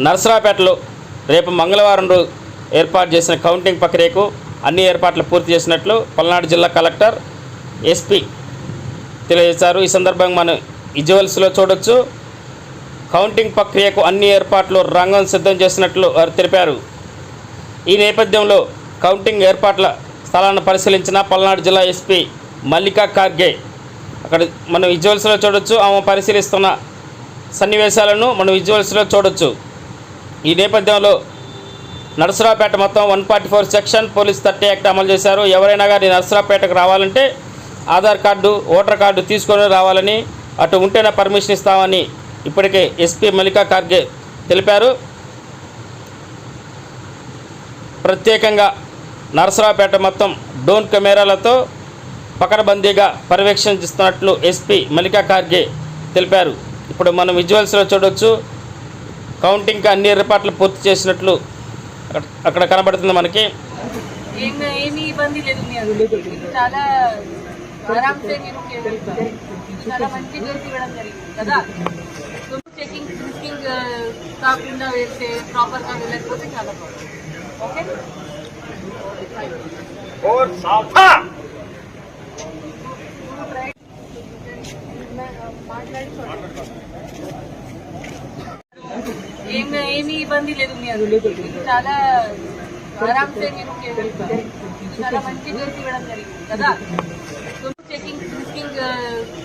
నర్సరాపేటలో రేపు మంగళవారం రోజు ఏర్పాటు చేసిన కౌంటింగ్ ప్రక్రియకు అన్ని ఏర్పాట్లు పూర్తి చేసినట్లు పల్నాడు జిల్లా కలెక్టర్ ఎస్పీ తెలియజేశారు. ఈ సందర్భంగా మనం విజువల్స్లో చూడొచ్చు. కౌంటింగ్ ప్రక్రియకు అన్ని ఏర్పాట్లు రంగం సిద్ధం చేసినట్లు వారు తెలిపారు. ఈ నేపథ్యంలో కౌంటింగ్ ఏర్పాట్ల స్థలాన్ని పరిశీలించిన పల్నాడు జిల్లా ఎస్పీ మల్లికా ఖార్గే అక్కడ మనం విజువల్స్లో చూడొచ్చు. ఆమె పరిశీలిస్తున్న సన్నివేశాలను మనం విజువల్స్లో చూడొచ్చు. ఈ నేపథ్యంలో నరసరావుపేట మొత్తం one forty four section police thirty act అమలు చేశారు. ఎవరైనా కానీ నరసరావుపేటకు రావాలంటే ఆధార్ కార్డు ఓటర్ కార్డు తీసుకొని రావాలని అటు ఉంటేనే పర్మిషన్ ఇస్తామని ఇప్పటికే ఎస్పీ మల్లికా ఖార్గే తెలిపారు. ప్రత్యేకంగా నరసరావుపేట మొత్తం డోన్ కెమెరాలతో పకడబందీగా పర్యవేక్షిస్తున్నట్లు ఎస్పీ మల్లికా ఖార్గే తెలిపారు. ఇప్పుడు మనం విజువల్స్లో చూడవచ్చు కౌంటింగ్కి అన్ని ఏర్పాట్లు పూర్తి చేసినట్లు అక్కడ- కనబడుతుంది మనకి. ఏం ఏమీ ఇబ్బంది లేదు చాలా ఆరామ్సే మీరు చాలా మంచి చేసి ఇవ్వడం జరిగింది కదా? చెకింగ్ చెకింగ్ uh, కాకుండా వేస్తే ప్రాపర్ వెళ్ళకపోతే చాలా బాగుంది ఓకే? ఏం ఏమీ ఇబ్బంది లేదు మీ అది చాలా ఆరామ్సే మీరు చాలా మంచి చేసి ఇవ్వడం జరిగింది కదా చెకింగ్ చెకింగ్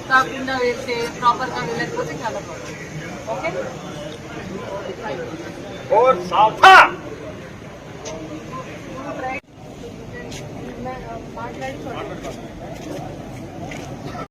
కాకుండా వేస్తే ప్రాపర్గా వెళ్ళకపోతే చాలా బాగుంది ఓకే మాట్లాడి